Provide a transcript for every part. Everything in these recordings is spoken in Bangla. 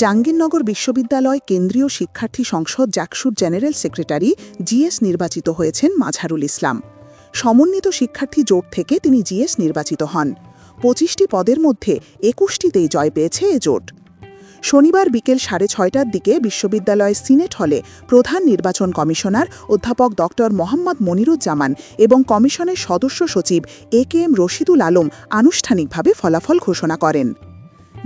জাহাঙ্গীরনগর বিশ্ববিদ্যালয় কেন্দ্রীয় শিক্ষার্থী সংসদ জাকসুর জেনারেল সেক্রেটারি জিএস নির্বাচিত হয়েছেন মাঝারুল ইসলাম। সমন্বিত শিক্ষার্থী জোট থেকে তিনি জিএস নির্বাচিত হন। পঁচিশটি পদের মধ্যে একুশটিতেই জয় পেয়েছে এ জোট। শনিবার বিকেল সাড়ে ছয়টার দিকে বিশ্ববিদ্যালয়ের সিনেট হলে প্রধান নির্বাচন কমিশনার অধ্যাপক ড মোহাম্মদ মনিরুজ্জামান এবং কমিশনের সদস্য সচিব A K M Rashidul Alam আনুষ্ঠানিকভাবে ফলাফল ঘোষণা করেন।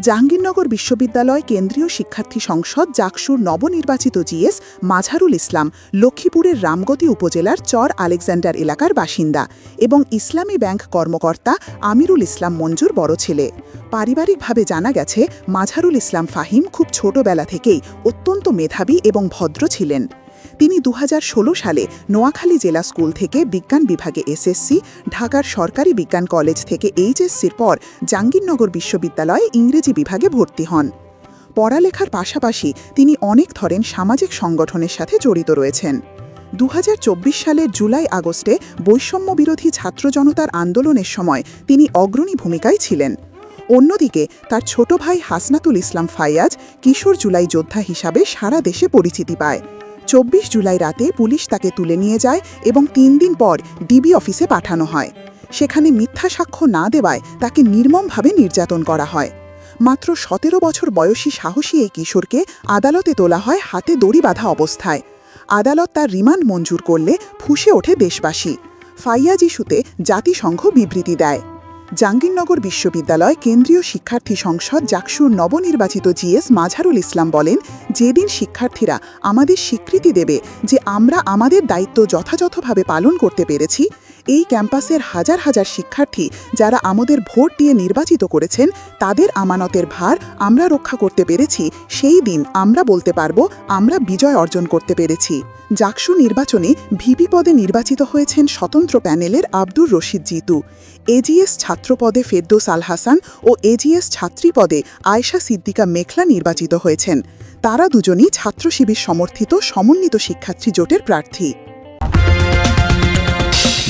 জাহাঙ্গীরনগর বিশ্ববিদ্যালয় কেন্দ্রীয় শিক্ষার্থী সংসদ জাকসুর নবনির্বাচিত জিএস মাঝারুল ইসলাম লক্ষ্মীপুরের রামগতি উপজেলার চর আলেকজান্ডার এলাকার বাসিন্দা এবং ইসলামী ব্যাংক কর্মকর্তা আমিরুল ইসলাম মঞ্জুর বড় ছেলে। পারিবারিকভাবে জানা গেছে, মাঝারুল ইসলাম ফাহিম খুব ছোটবেলা থেকেই অত্যন্ত মেধাবী এবং ভদ্র ছিলেন। তিনি দু হাজার ষোলো সালে নোয়াখালী জেলা স্কুল থেকে বিজ্ঞান বিভাগে এসএসসি, ঢাকার সরকারি বিজ্ঞান কলেজ থেকে এইচএসসির পর জাহাঙ্গীরনগর বিশ্ববিদ্যালয়ে ইংরেজি বিভাগে ভর্তি হন। পড়ালেখার পাশাপাশি তিনি অনেক ধরেন সামাজিক সংগঠনের সাথে জড়িত রয়েছেন। দু হাজার চব্বিশ সালের জুলাই আগস্টে বৈষম্য বিরোধী ছাত্র জনতার আন্দোলনের সময় তিনি অগ্রণী ভূমিকায় ছিলেন। অন্যদিকে তার ছোট ভাই হাসনাতুল ইসলাম ফাইয়াজ কিশোর জুলাই যোদ্ধা হিসাবে সারা দেশে পরিচিতি পায়। চব্বিশ জুলাই রাতে পুলিশ তাকে তুলে নিয়ে যায় এবং তিন দিন পর ডিবি অফিসে পাঠানো হয়। সেখানে মিথ্যা সাক্ষ্য না দেওয়ায় তাকে নির্মমভাবে নির্যাতন করা হয়। মাত্র সতেরো বছর বয়সী সাহসী এই কিশোরকে আদালতে তোলা হয় হাতে দড়ি বাঁধা অবস্থায়। আদালত তার রিমান্ড মঞ্জুর করলে ফুঁসে ওঠে দেশবাসী। ফাইয়াজ ইস্যুতে জাতিসংঘ বিবৃতি দেয়। জাহাঙ্গীরনগর বিশ্ববিদ্যালয় কেন্দ্রীয় শিক্ষার্থী সংসদ জাকসুর নবনির্বাচিত জিএস মাঝারুল ইসলাম বলেন, যেদিন শিক্ষার্থীরা আমাদের স্বীকৃতি দেবে যে আমরা আমাদের দায়িত্ব যথাযথভাবে পালন করতে পেরেছি এই ক্যাম্পাসের হাজার হাজার শিক্ষার্থী যারা আমাদের ভোট দিয়ে নির্বাচিত করেছেন, তাদের আমানতের ভার আমরা রক্ষা করতে পেরেছি। সেই দিন আমরা বলতে পারব, আমরা বিজয় অর্জন করতে পেরেছি। জাকসু নির্বাচনে ভিপি পদে নির্বাচিত হয়েছেন স্বতন্ত্র প্যানেলের আব্দুর রশিদ জিতু। এজিএস ছাত্রপদে ফেরদৌস আল হাসান ও এজিএস ছাত্রী পদে আয়শা সিদ্দিকা মেখলা নির্বাচিত হয়েছেন। তারা দুজনই ছাত্র শিবির সমর্থিত সমন্বিত শিক্ষার্থী জোটের প্রার্থী।